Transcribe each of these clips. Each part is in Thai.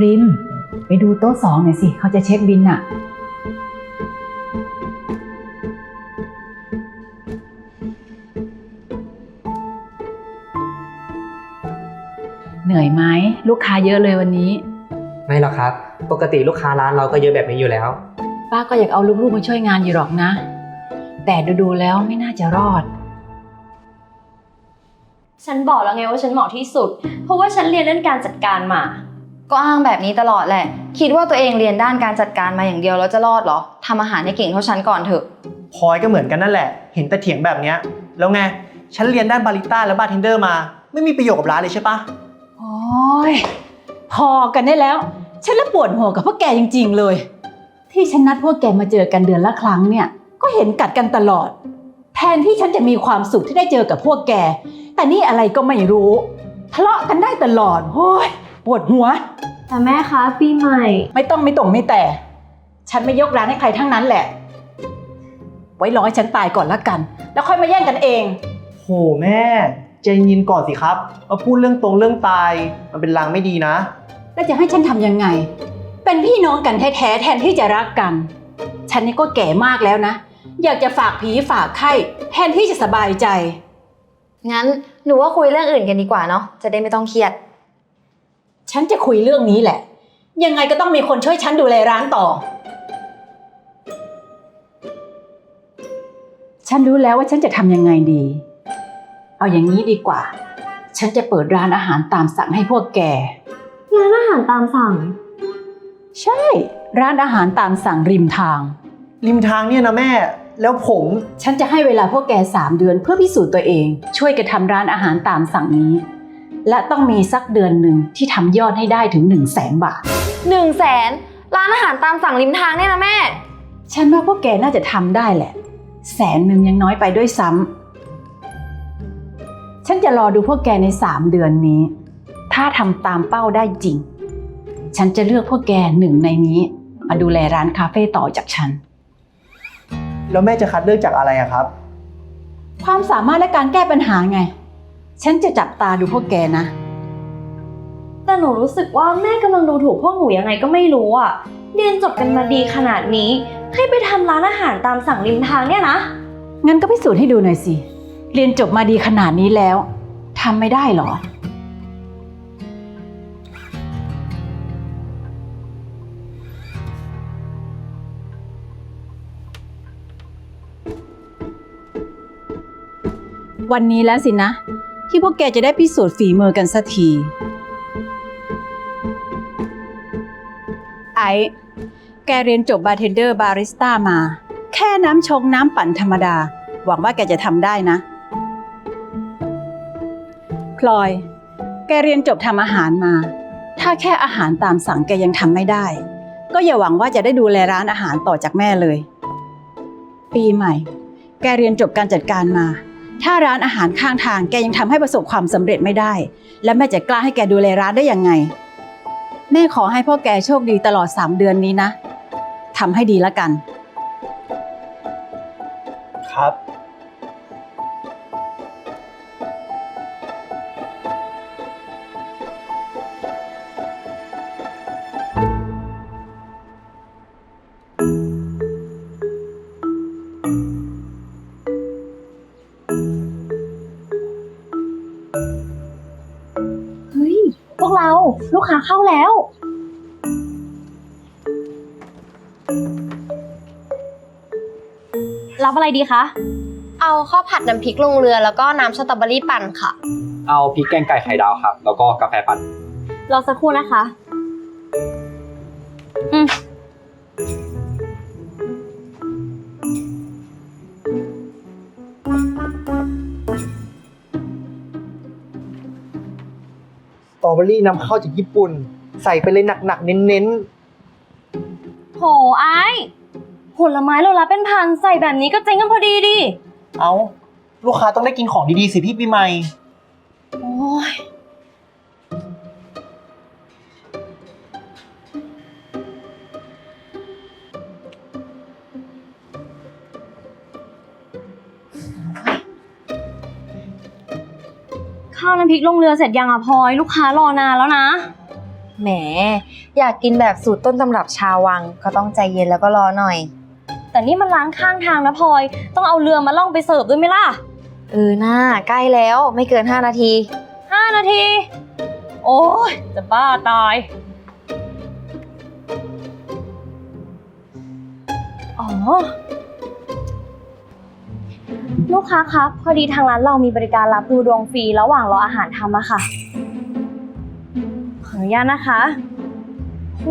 ปริม ไปดูโต๊ะสองหน่อยสิ เขาจะเช็คบินน่ะ เหนื่อยไหมลูกค้าเยอะเลยวันนี้ ไม่หรอกครับ ปกติลูกค้าร้านเราก็เยอะแบบนี้อยู่แล้ว ป้าก็อยากเอาลูกๆมาช่วยงานอยู่หรอกนะ แต่ดูๆแล้วไม่น่าจะรอด ฉันบอกแล้วไงว่าฉันเหมาะที่สุด เพราะว่าฉันเรียนด้านการจัดการมา ก็อ้างแบบนี้ตลอดแหละ คิดว่าตัวเองเรียนด้านการจัดการมาอย่างเดียวแล้วจะรอดเหรอทำอาหารให้เก่งเท่าฉันก่อนเถอะ พลอยก็เหมือนกันนั่นแหละ เห็นแต่เถียงแบบเนี้ยแล้วไง ฉันเรียนด้านบาริสต้าและบาร์เทนเดอร์มา ไม่มีประโยชน์กับร้านเลยใช่ปะโอ้ยพอกันได้แล้ว ฉันละปวดหัวกับพวกแกจริง ๆ เลย ที่ฉันนัดพวกแกมาเจอกันเดือนละครั้งเนี่ย ก็เห็นกัดกันตลอด แทนที่ฉันจะมีความสุขที่ได้เจอกับพวกแก แต่นี่อะไรก็ไม่รู้ ทะเลาะกันได้ตลอดโอ้ยปวดหัว แต่แม่คะปีใหม่ ไม่ต้องไม่ตรงไม่แต่ ฉันไม่ยกร้านให้ใครทั้งนั้นแหละ ไว้รอให้ฉันตายก่อนละกัน แล้วค่อยมาแย่งกันเอง โหแม่ ใจเย็นก่อนสิครับ มาพูดเรื่องตรงเรื่องตาย มันเป็นลางไม่ดีนะ แล้วจะให้ฉันทำยังไง เป็นพี่น้องกันแท้ๆแทนที่จะรักกัน ฉันนี่ก็แก่มากแล้วนะ อยากจะฝากผีฝากไข้แทนที่จะสบายใจ งั้นหนูว่าคุยเรื่องอื่นกันดีกว่าเนาะจะได้ไม่ต้องเครียด ฉันจะคุยเรื่องนี้แหละ ยังไงก็ต้องมีคนช่วยฉันดูแลร้านต่อ ฉันรู้แล้วว่าฉันจะทำยังไงดี เอาอย่างนี้ดีกว่า ฉันจะเปิดร้านอาหารตามสั่งให้พวกแก ร้านอาหารตามสั่ง ใช่ ร้านอาหารตามสั่งริมทาง ริมทางเนี่ยนะแม่ แล้วผมฉันจะให้เวลาพวกแกสามเดือนเพื่อพิสูจน์ตัวเอง ช่วยกันทำร้านอาหารตามสั่งนี้ และต้องมีสักเดือนหนึ่งที่ทำยอดให้ได้ถึง1นึ่งแสนบาท1 0 0 0 0แสนร้านอาหารตามสั่งริมทางเนี่ยนะแม่ ฉันว่าพวกแกน่าจะทำได้แหละ แสนหนึ่งยังน้อยไปด้วยซ้ำฉันจะรอดูพวกแกในสามเดือนนี้ ถ้าทำตามเป้าได้จริง ฉันจะเลือกพวกแกหนึ่งในนี้ มาดูแลร้านคาเฟ่ต่อจากฉัน แล้วแม่จะคัดเลือกจากอะไรอะครับ ความสามารถและการแก้ปัญหาไง ฉันจะจับตาดูพวกแกนะ แต่หนูรู้สึกว่าแม่กำลังดูถูกพวกหนูยังไงก็ไม่รู้อะเรียนจบกันมาดีขนาดนี้ ให้ไปทำร้านอาหารตามสั่งริมทางเนี่ยนะ งั้นก็พิสูจน์ให้ดูหน่อยสิ เรียนจบมาดีขนาดนี้แล้วทำไม่ได้เหรอ วันนี้แล้วสินะ ที่พวกแกจะได้พิสูจน์ฝีมือกันสักที ไอ้ แกเรียนจบบาร์เทนเดอร์บาริสต้ามา แค่น้ำชงน้ำปั่นธรรมดา หวังว่าแกจะทำได้นะ พลอย แกเรียนจบทำอาหารมา ถ้าแค่อาหารตามสั่งแกยังทำไม่ได้ ก็อย่าหวังว่าจะได้ดูแลร้านอาหารต่อจากแม่เลย ปีใหม่ แกเรียนจบการจัดการมา ถ้าร้านอาหารข้างทางแกยังทำให้ประสบความสำเร็จไม่ได้ แล้วแม่จะกล้าให้แกดูแลร้านได้ยังไง แม่ขอให้พ่อแกโชคดีตลอด 3 เดือนนี้นะทำให้ดีละกัน ครับ ลูกค้าเข้าแล้ว รับอะไรดีคะ เอาข้าวผัดน้ำพริกลงเรือแล้วก็น้ำสตรอเบอรี่ปั่นค่ะ เอาพริกแกงไก่ไข่ดาวครับ แล้วก็กาแฟปั่น รอสักครู่นะคะ อเบอรี่นำเข้าจากญี่ปุ่น ใส่ไปเลยหนักๆ เน้นโหไอ้ผลไม้เรารับเป็นพันใส่แบบนี้ก็เจ๊งกันพอดีดิ ๆ เอาลูกค้าต้องได้กินของดีๆสิพี่ปีใหม่ โอ้ยาวน้ำพริกลงเรือเสร็จยังอะพลอยลูกค้ารอนานแล้วนะ แหม อยากกินแบบสูตรต้นตำรับชาววังก็ต้องใจเย็นแล้วก็รอหน่อย แต่นี่มันร้านข้างทางนะพลอยต้องเอาเรือมาล่องไปเสิร์ฟด้วยไหมล่ะเออหน้าใกล้แล้วไม่เกิน 5 นาที5นาที โอ้ยจะบ้าตาย อ๋อ ลูกค้าครับพอดีทางร้านเรามีบริการรับดูดวงฟรีระหว่างรออาหารทำอะค่ะ ขออนุญาตนะคะโห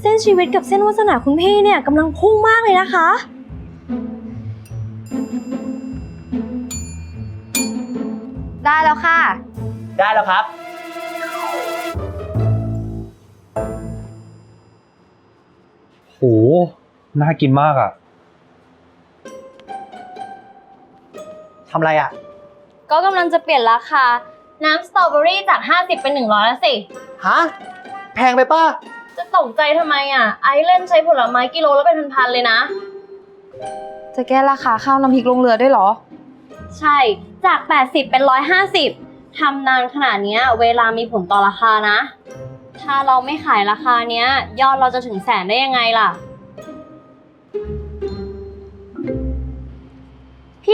เส้นชีวิตกับเส้นวาสนาคุณพี่เนี่ยกำลังพุ่งมากเลยนะคะ ได้แล้วค่ะ ได้แล้วครับ โห น่ากินมากอะ ทำอะไรอะ ก็กำลังจะเปลี่ยนราคา น้ำสตรอเบอรี่จาก 50 เป็น 100 แล้วสิ ฮะ แพงไปป้า จะตกใจทำไมอะ ไอซ์เล่นใช้ผลไม้กิโลแล้วเป็นพันๆเลยนะ จะแก้ราคาข้าวน้ำพริกลงเรือด้วยเหรอ ใช่ จาก 80 เป็น 150ทำนานขนาดเนี้ย เวลามีผลต่อราคานะ ถ้าเราไม่ขายราคาเนี้ย ยอดเราจะถึงแสนได้ยังไงล่ะ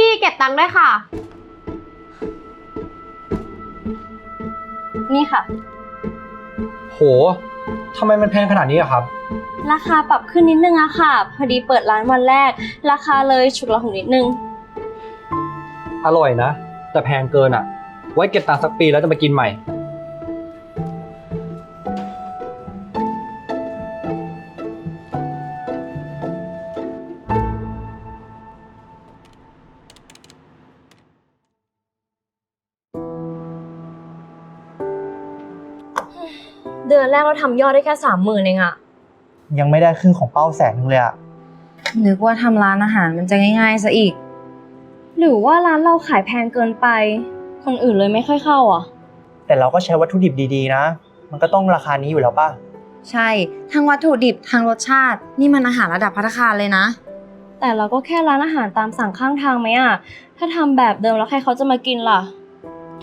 พี่เก็บตังค์ด้วยค่ะ นี่ค่ะ โหทำไมมันแพงขนาดนี้อะครับ ราคาปรับขึ้นนิดนึงอะค่ะ พอดีเปิดร้านวันแรก ราคาเลยฉุกละหุกนิดนึง อร่อยนะ แต่แพงเกินอะไว้เก็บตังค์สักปีแล้วจะมากินใหม่ เดือนแรกเราทำยอดได้แค่สามหมื่นเองอะยังไม่ได้ครึ่งของเป้าแสนนึงเลยอะนึกว่าทำร้านอาหารมันจะง่ายๆซะอีก หรือว่าร้านเราขายแพงเกินไป คนอื่นเลยไม่ค่อยเข้าอะ แต่เราก็ใช้วัตถุดิบดีๆนะ มันก็ต้องราคานี้อยู่แล้วป่ะ ใช่ ทั้งวัตถุดิบทั้งรสชาติ นี่มันอาหารระดับพัตตาคารเลยนะ แต่เราก็แค่ร้านอาหารตามสั่งข้างทางไหมอะถ้าทำแบบเดิมแล้วใครเขาจะมากินล่ะ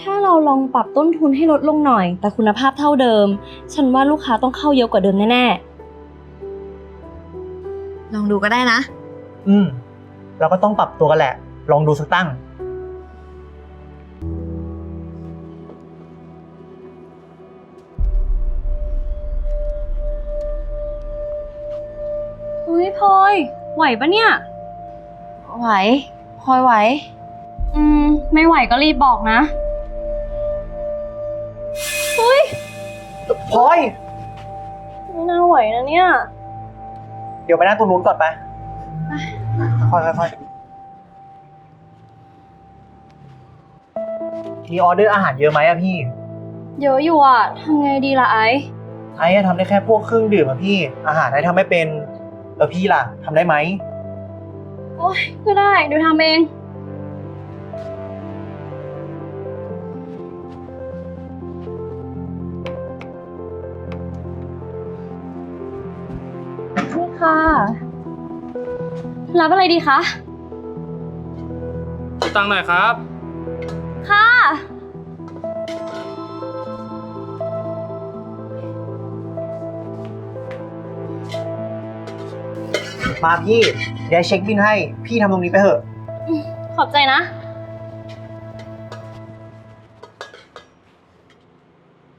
ถ้าเราลองปรับต้นทุนให้ลดลงหน่อย แต่คุณภาพเท่าเดิม ฉันว่าลูกค้าต้องเข้าเยอะกว่าเดิมแน่ลองดูก็ได้นะ อืม เราก็ต้องปรับตัวกันแหละ ลองดูสักตั้งๆเฮ้ยพลอย ไหวปะเนี่ย ไหวพลอยไหว อืม ไม่ไหวก็รีบบอกนะ พลอย ไม่น่าไหวนะเนี่ย เดี๋ยวไปนั่งตรงนู้นก่อนไปค่อยๆค่อยๆมีออเดอร์อาหารเยอะไหมอะพี่ เยอะอยู่อะทำไงดีล่ะไอซ์ไอ้อะทำได้แค่พวกเครื่องดื่มอะพี่ อาหารไอ้ทำไม่เป็น แล้วพี่ล่ะทำได้ไหมโอ้ยก็ได้เดี๋ยวทำเอง รับอะไรดีคะตังค์หน่อยครับ ค่ะ มาพี่ เดี๋ยวเช็คบินให้ พี่ทำตรงนี้ไปเถอะ ขอบใจนะ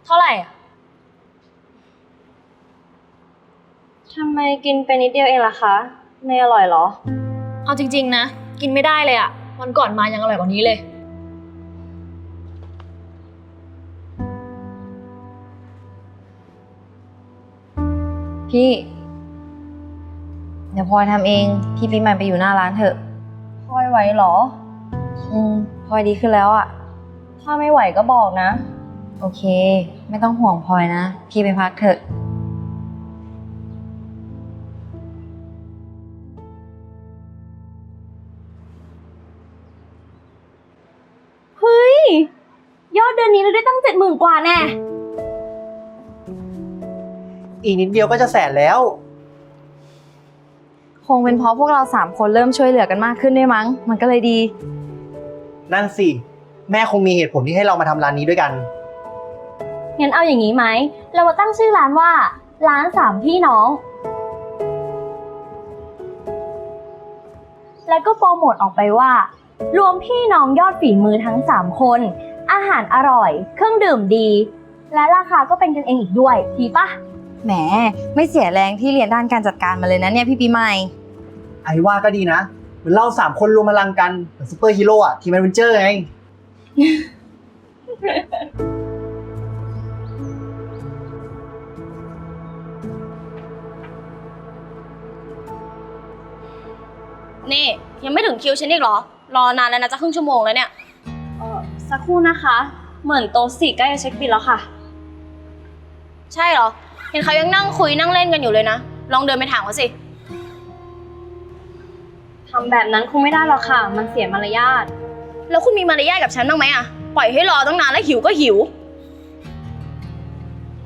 เท่าไหร่อะทำไมกินไปนิดเดียวเองล่ะคะ ไม่อร่อยเหรอ เอาจริง ๆ นะ กินไม่ได้เลยอะวันก่อนมายังอร่อยกว่านี้เลย พี่ เดี๋ยวพลอยทำเอง พี่ปีใหม่ไปอยู่หน้าร้านเถอะพลอยไหวเหรอ อืมพลอยดีขึ้นแล้วอะถ้าไม่ไหวก็บอกนะ โอเค ไม่ต้องห่วงพลอยนะ พี่ไปพักเถอะ นกว่าแน่ อีกนิดเดียวก็จะแสนแล้ว คงเป็นเพราะพวกเราสามคนเริ่มช่วยเหลือกันมากขึ้นด้วยมั้ง มันก็เลยดี นั่นสิ แม่คงมีเหตุผลที่ให้เรามาทำร้านนี้ด้วยกัน งั้นเอาอย่างนี้ไหม เรามาตั้งชื่อร้านว่า ร้านสามพี่น้อง แล้วก็โปรโมทออกไปว่า รวมพี่น้องยอดฝีมือทั้ง 3 คน อาหารอร่อย เครื่องดื่มดี และราคาก็เป็นกันเองอีกด้วยดีปะแหม ไม่เสียแรงที่เรียนด้านการจัดการมาเลยนะเนี่ยพี่ปีใหม่ ไอ้ว่าก็ดีนะ เหมือนเราสามคนรวมพลังกันเหมือนซูเปอร์ฮีโร่อะทีมแอดเวนเจอร์ไง นี่ยังไม่ถึงคิวฉันอีกเหรอ รอนานแล้วนะจะครึ่งชั่วโมงแล้วเนี่ยเออ สักครู่นะคะ เหมือนโต๊ะสี่ใกล้จะเช็คบิลแล้วค่ะ ใช่เหรอ เห็นเขายังนั่งคุยนั่งเล่นกันอยู่เลยนะ ลองเดินไปถามเขาสิ ทำแบบนั้นคงไม่ได้หรอกค่ะ มันเสียมารยาท แล้วคุณมีมารยาทกับฉันบ้างไหมอะปล่อยให้รอตั้งนานแล้วหิวก็หิว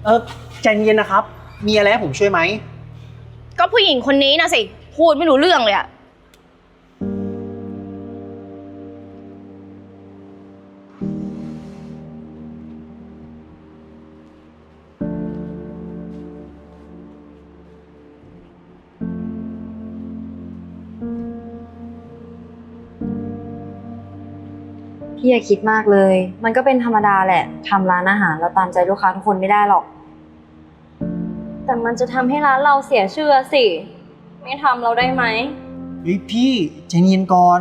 เออใจเย็นนะครับ มีอะไรให้ผมช่วยไหม ก็ผู้หญิงคนนี้นะสิ พูดไม่รู้เรื่องเลยอะ พี่อย่าคิดมากเลย มันก็เป็นธรรมดาแหละทำร้านอาหารแล้วตามใจลูกค้าทุกคนไม่ได้หรอก แต่มันจะทำให้ร้านเราเสียชื่อสิ ไม่ทำเราได้ไหม เฮ้ยพี่ใจเย็นก่อน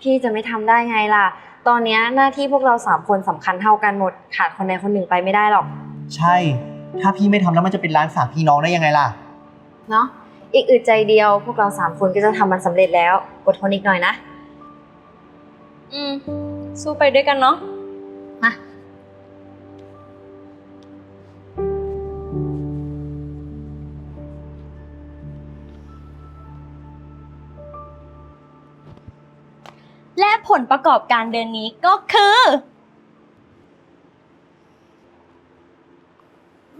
พี่จะไม่ทำได้ไงล่ะ ตอนเนี้ยหน้าที่พวกเราสามคนสำคัญเท่ากันหมด ขาดคนใดคนหนึ่งไปไม่ได้หรอก ใช่ ถ้าพี่ไม่ทำแล้วมันจะเป็นร้านสามพี่น้องได้ยังไงล่ะ เนาะอีกอึดใจเดียวพวกเราสามคนก็จะทำมันสำเร็จแล้ว อดทนอีกหน่อยนะ อืม สู้ไปด้วยกันเนาะ มา และผลประกอบการเดือนนี้ก็คือ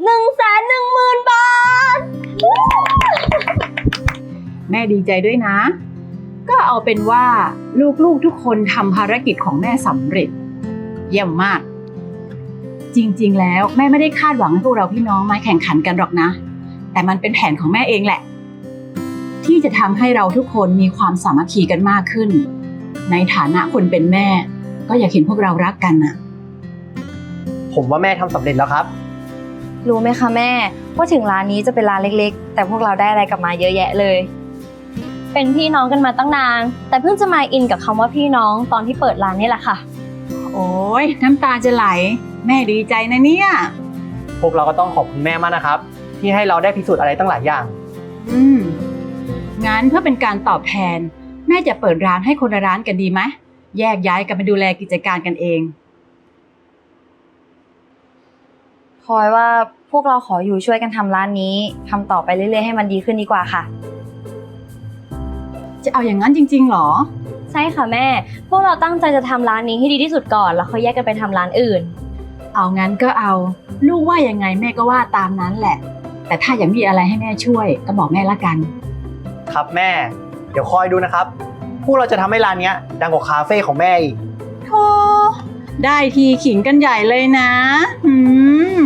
หนึ่งแสนหนึ่งหมื่นบาท แม่ดีใจด้วยนะ ก็เอาเป็นว่าลูกๆทุกคนทำภารกิจของแม่สำเร็จ เยี่ยมมาก จริงๆ แล้วแม่ไม่ได้คาดหวังให้พวกเราพี่น้องมาแข่งขันกันหรอกนะ แต่มันเป็นแผนของแม่เองแหละ ที่จะทำให้เราทุกคนมีความสามัคคีกันมากขึ้น ในฐานะคนเป็นแม่ ก็อยากเห็นพวกเรารักกันน่ะ ผมว่าแม่ทำสำเร็จแล้วครับ รู้ไหมคะแม่ว่าถึงร้านนี้จะเป็นร้านเล็กๆ แต่พวกเราได้อะไรกลับมาเยอะแยะเลย เป็นพี่น้องกันมาตั้งนาน แต่เพิ่งจะมาอินกับคำว่าพี่น้องตอนที่เปิดร้านนี่แหละค่ะ โอ้ยน้ำตาจะไหล แม่ดีใจนะเนี่ย พวกเราก็ต้องขอบคุณแม่มากนะครับ ที่ให้เราได้พิสูจน์อะไรตั้งหลายอย่าง อืมงั้นเพื่อเป็นการตอบแทน แม่จะเปิดร้านให้คนละร้านกันดีไหมแยกย้ายกันไปดูแลกิจการกันเอง พลอยว่าพวกเราขออยู่ช่วยกันทำร้านนี้ทำต่อไปเรื่อยๆให้มันดีขึ้นดีกว่าค่ะ จะเอาอย่างนั้นจริง ๆ หรอ ใช่ค่ะแม่ พวกเราตั้งใจจะทำร้านนี้ให้ดีที่สุดก่อน แล้วค่อยแยกกันไปทำร้านอื่น เอางั้นก็เอา ลูกว่ายังไงแม่ก็ว่าตามนั้นแหละ แต่ถ้าอยากมีอะไรให้แม่ช่วย ก็บอกแม่ละกัน ครับแม่ เดี๋ยวคอยดูนะครับ พวกเราจะทำให้ร้านเนี้ยดังกว่าคาเฟ่ของแม่อีก โธ่ได้ทีขิงกันใหญ่เลยนะ อืม